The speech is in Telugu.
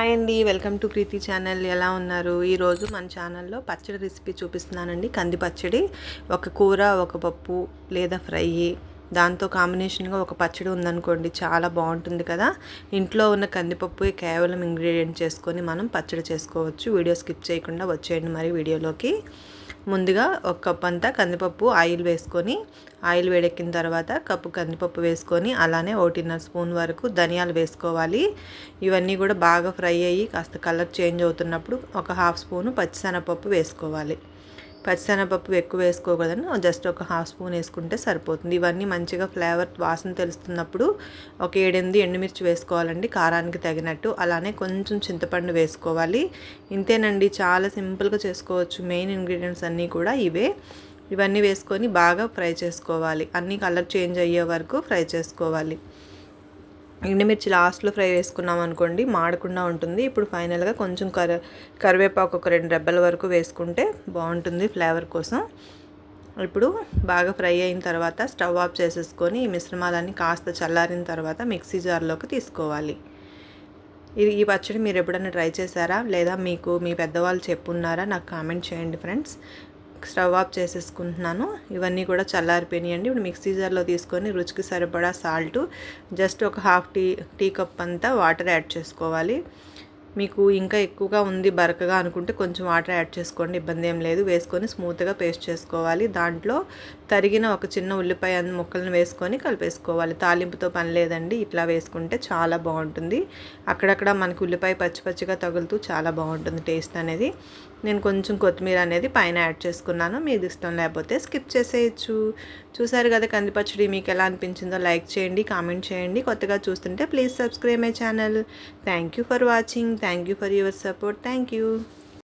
హాయ్ అండి వెల్కమ్ టు ప్రీతి ఛానల్. ఎలా ఉన్నారు? ఈరోజు మన ఛానల్లో పచ్చడి రెసిపీ చూపిస్తున్నానండి. కంది పచ్చడి ఒక కూర ఒక పప్పు లేదా ఫ్రై. దాంతో కాంబినేషన్గా ఒక పచ్చడి ఉందనుకోండి చాలా బాగుంటుంది కదా. ఇంట్లో ఉన్న కందిపప్పు కేవలం ఇంగ్రీడియంట్ చేసుకొని మనం పచ్చడి చేసుకోవచ్చు. వీడియో స్కిప్ చేయకుండా వచ్చేయండి మరి వీడియోలోకి. ముందుగా ఒక కప్ అంతా కందిపప్పు ఆయిల్ వేసుకొని ఆయిల్ వేడెక్కిన తర్వాత కప్పు కందిపప్పు వేసుకొని అలానే ఒకటిన్నర స్పూన్ వరకు ధనియాలు వేసుకోవాలి. ఇవన్నీ కూడా బాగా ఫ్రై అయ్యి కాస్త కలర్ చేంజ్ అవుతున్నప్పుడు ఒక హాఫ్ స్పూను పచ్చిశనగపప్పు వేసుకోవాలి. పచ్చిశనగపప్పు ఎక్కువ వేసుకోకూడదని జస్ట్ ఒక హాఫ్ స్పూన్ వేసుకుంటే సరిపోతుంది. ఇవన్నీ మంచిగా ఫ్లేవర్ వాసన తెలుస్తున్నప్పుడు ఒక ఏడెనిమిది ఎండుమిర్చి వేసుకోవాలండి కారానికి తగినట్టు. అలానే కొంచెం చింతపండు వేసుకోవాలి. ఇంతేనండి చాలా సింపుల్గా చేసుకోవచ్చు. మెయిన్ ఇంగ్రీడియంట్స్ అన్నీ కూడా ఇవే. ఇవన్నీ వేసుకొని బాగా ఫ్రై చేసుకోవాలి. అన్నీ కలర్ చేంజ్ అయ్యే వరకు ఫ్రై చేసుకోవాలి. ఎండుమిర్చి లాస్ట్లో ఫ్రై వేసుకున్నాం అనుకోండి మాడకుండా ఉంటుంది. ఇప్పుడు ఫైనల్గా కొంచెం కర కరివేపాకు ఒక రెండు రెబ్బల వరకు వేసుకుంటే బాగుంటుంది ఫ్లేవర్ కోసం. ఇప్పుడు బాగా ఫ్రై అయిన తర్వాత స్టవ్ ఆఫ్ చేసేసుకొని ఈ మిశ్రమాలన్నీ కాస్త చల్లారిన తర్వాత మిక్సీ జార్లోకి తీసుకోవాలి. ఇది ఈ పచ్చడి మీరు ఎప్పుడైనా ట్రై చేశారా? లేదా మీకు మీ పెద్దవాళ్ళు చెప్పున్నారా? నాకు కామెంట్ చేయండి ఫ్రెండ్స్. స్టవ్ ఆఫ్ చేసేసుకుంటున్నాను. ఇవన్నీ కూడా చల్లారిపోయినాయండి. ఇప్పుడు మిక్సీ జార్లో తీసుకొని రుచికి సరిపడా సాల్ట్ జస్ట్ ఒక హాఫ్ టీ టీ కప్ అంతా వాటర్ యాడ్ చేసుకోవాలి. మీకు ఇంకా ఎక్కువగా ఉంది బరకగా అనుకుంటే కొంచెం వాటర్ యాడ్ చేసుకోండి ఇబ్బంది ఏం లేదు. వేసుకొని స్మూత్గా పేస్ట్ చేసుకోవాలి. దాంట్లో తరిగిన ఒక చిన్న ఉల్లిపాయ ముక్కలను వేసుకొని కలిపేసుకోవాలి. తాలింపుతో పని లేదండి. ఇట్లా వేసుకుంటే చాలా బాగుంటుంది. అక్కడక్కడ మనకు ఉల్లిపాయ పచ్చి పచ్చిగా తగులుతూ చాలా బాగుంటుంది టేస్ట్ అనేది. నేను కొంచెం కొత్తిమీర అనేది పైన యాడ్ చేసుకున్నాను. మీది ఇష్టం లేకపోతే స్కిప్ చేసేయచ్చు. చూసారు కదా కందిపచ్చడి మీకు ఎలా అనిపించిందో లైక్ చేయండి కామెంట్ చేయండి. కొత్తగా చూస్తుంటే please subscribe my channel. Thank you for watching. Thank you for your support thank you